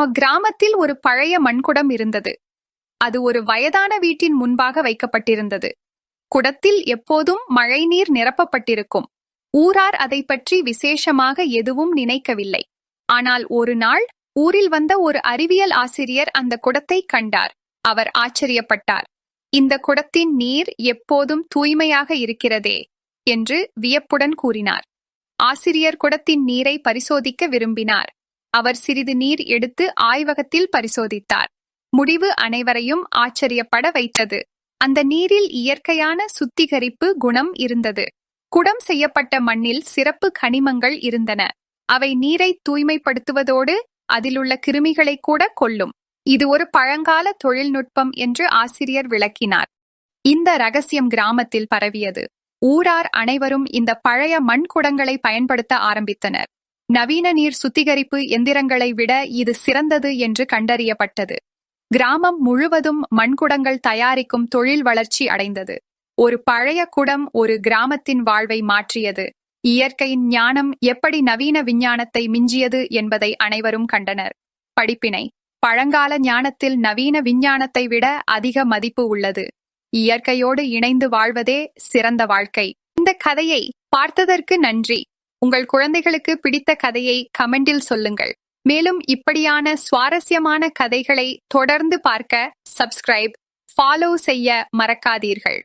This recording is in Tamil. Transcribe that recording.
அக்கிராமத்தில் ஒரு பழைய மண்குடம் இருந்தது. அது ஒரு வயதான வீட்டின் முன்பாக வைக்கப்பட்டிருந்தது. குடத்தில் எப்போதும் மழைநீர் நிரப்பப்பட்டிருக்கும். ஊரார் அதை பற்றி விசேஷமாக எதுவும் நினைக்கவில்லை. ஆனால் ஒரு நாள் ஊரில் வந்த ஒரு அறிவியல் ஆசிரியர் அந்த குடத்தை கண்டார். அவர் ஆச்சரியப்பட்டார். இந்த குடத்தின் நீர் எப்போதும் தூய்மையாக இருக்கிறதே என்று வியப்புடன் கூறினார். ஆசிரியர் குடத்தின் நீரை பரிசோதிக்க விரும்பினார். அவர் சிறிது நீர் எடுத்து ஆய்வகத்தில் பரிசோதித்தார். முடிவு அனைவரையும் ஆச்சரியப்பட வைத்தது. அந்த நீரில் இயற்கையான சுத்திகரிப்பு குணம் இருந்தது. குடம் செய்யப்பட்ட மண்ணில் சிறப்பு கனிமங்கள் இருந்தன. அவை நீரை தூய்மைப்படுத்துவதோடு அதிலுள்ள கிருமிகளை கூட கொல்லும். இது ஒரு பழங்கால தொழில்நுட்பம் என்று ஆசிரியர் விளக்கினார். இந்த ரகசியம் கிராமத்தில் பரவியது. ஊரார் அனைவரும் இந்த பழைய மண் குடங்களை பயன்படுத்த ஆரம்பித்தனர். நவீன நீர் சுத்திகரிப்பு எந்திரங்களை விட இது சிறந்தது என்று கண்டறியப்பட்டது. கிராமம் முழுவதும் மண்குடங்கள் தயாரிக்கும் தொழில் வளர்ச்சி அடைந்தது. ஒரு பழைய குடம் ஒரு கிராமத்தின் வாழ்வை மாற்றியது. இயற்கையின் ஞானம் எப்படி நவீன விஞ்ஞானத்தை மிஞ்சியது என்பதை அனைவரும் கண்டனர். படிப்பினை பழங்கால ஞானத்தில் நவீன விஞ்ஞானத்தை விட அதிக மதிப்பு உள்ளது. இயற்கையோடு இணைந்து வாழ்வதே சிறந்த வாழ்க்கை. இந்த கதையை பார்த்ததற்கு நன்றி. உங்கள் குழந்தைகளுக்கு பிடித்த கதையை கமெண்டில் சொல்லுங்கள். மேலும் இப்படியான சுவாரஸ்யமான கதைகளை தொடர்ந்து பார்க்க சப்ஸ்கிரைப் ஃபாலோ செய்ய மறக்காதீர்கள்.